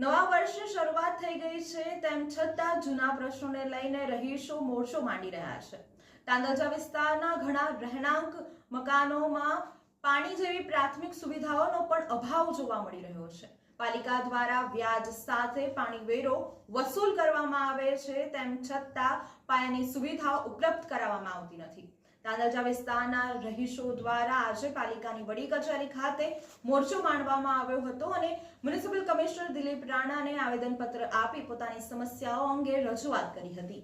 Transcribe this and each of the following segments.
નવા વર્ષની શરૂઆત થઈ ગઈ છે, તેમ છતાં જૂના પ્રશ્નોને લઈને રહીશો મોરચો માંડી રહ્યા છે. તાંદલજા વિસ્તારના ઘણા રહેણાંક મકાનોમાં પાણી જેવી પ્રાથમિક સુવિધાઓનો પણ અભાવ જોવા મળી રહ્યો છે. પાલિકા દ્વારા વ્યાજ સાથે પાણી વેરો વસૂલ કરવામાં આવે છે, તેમ છતાં પાયાની સુવિધાઓ ઉપલબ્ધ કરાવવામાં આવતી નથી. તાંદલજા વિસ્તારના રહીશો દ્વારા આજે પાલિકાની વડી કચેરી ખાતે મોરચો માંડવામાં આવ્યો હતો અને મ્યુનિસિપલ કમિશનર દિલીપ રાણાને આવેદનપત્ર આપી પોતાની સમસ્યાઓ અંગે રજૂઆત કરી હતી.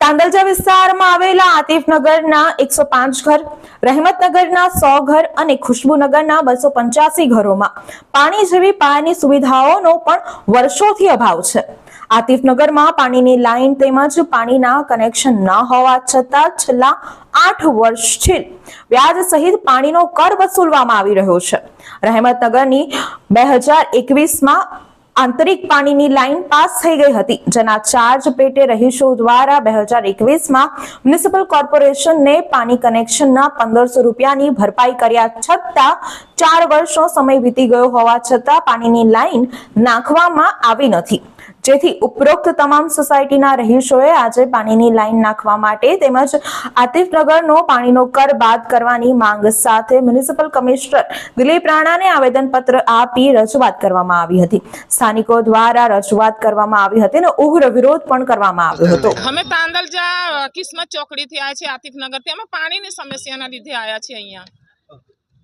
તાંદલજા વિસ્તારમાં આવેલા આતિફનગરના એકસો પાંચ ઘર, રહેમતનગરના સો ઘર અને ખુશ્બુનગરના બસો પંચ્યાસી ઘરોમાં પાણી જેવી પાયાની સુવિધાઓનો પણ વર્ષોથી અભાવ છે. આતિફનગરમાં પાણીની લાઈન તેમજ પાણીના કનેક્શન ન હોવા છતાં છેલ્લા આઠ વર્ષથી વ્યાજ સહિત પાણીનો કર વસૂલવામાં આવી રહ્યો છે. રહેમતનગરની બે હજાર એકવીસમાં આંતરિક પાણીની લાઈન પાસ થઈ ગઈ હતી, જેના ચાર્જ પેટે રહીશો દ્વારા બે હજાર એકવીસમાં મ્યુનિસિપલ કોર્પોરેશનને પાણી કનેક્શનના પંદરસો રૂપિયાની ભરપાઈ કર્યા છતાં ચાર વર્ષનો સમય વીતી ગયો હોવા છતાં પાણીની લાઈન નાખવામાં આવી નથી. જેથી ઉપરોક્ત તમામ સોસાયટીના રહીશોએ આજે પાણીની લાઈન નાખવા માટે તેમજ આતિફનગરનો પાણીનો કર બાદ કરવાની માંગ સાથે મ્યુનિસિપલ કમિશનર દિલીપ રાણાને આવેદનપત્ર આપી રજૂઆત કરવામાં આવી હતી. સ્થાનિકો દ્વારા રજૂઆત કરવામાં આવી હતી અને ઉગ્ર વિરોધ પણ કરવામાં આવ્યો હતો. અમે તાંદલજા કિસ્મત ચોકડીથી આવ્યા છીએ આતિફનગર અમે પાણીની સમસ્યાના લીધે આવ્યા છીએ અહીંયા.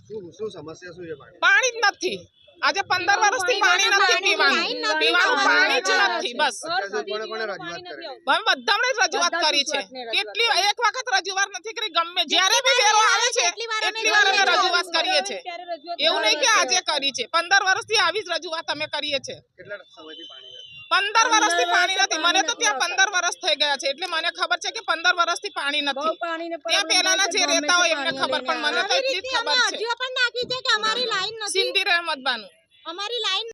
પાણી પાણી જ નથી. આજે પંદર વર્ષથી પાણી નથી પીવાનું. પીવાનું પાણી જ નથી બસ. અત્યાર સુધી કોણે કોણે રજૂઆત કરી? અમે બધાને રજૂઆત કરી છે. કેટલી એક વખત રજૂઆત નથી કરી ગમે જ્યારે બી વેરો આવે છે એટલી વાર અમે રજૂઆત કરીએ છીએ. એવું નહીં કે આજે કરી છે. પંદર વર્ષથી આવી જ રજૂઆત અમે કરીએ છીએ. પંદર વર્ષથી પાણી નથી. મને તો ત્યાં પંદર વર્ષ થઈ ગયા છે. એટલે મને ખબર છે કે પંદર વર્ષથી પાણી નથી. ત્યાં પહેલાના જે રહેતા હોય એમને ખબર પણ મને તો એટલી જ ખબર છે. નાખી કે અમારી લાઈન નથી. સિંધી રહેમત બાનું અમારી લાઈન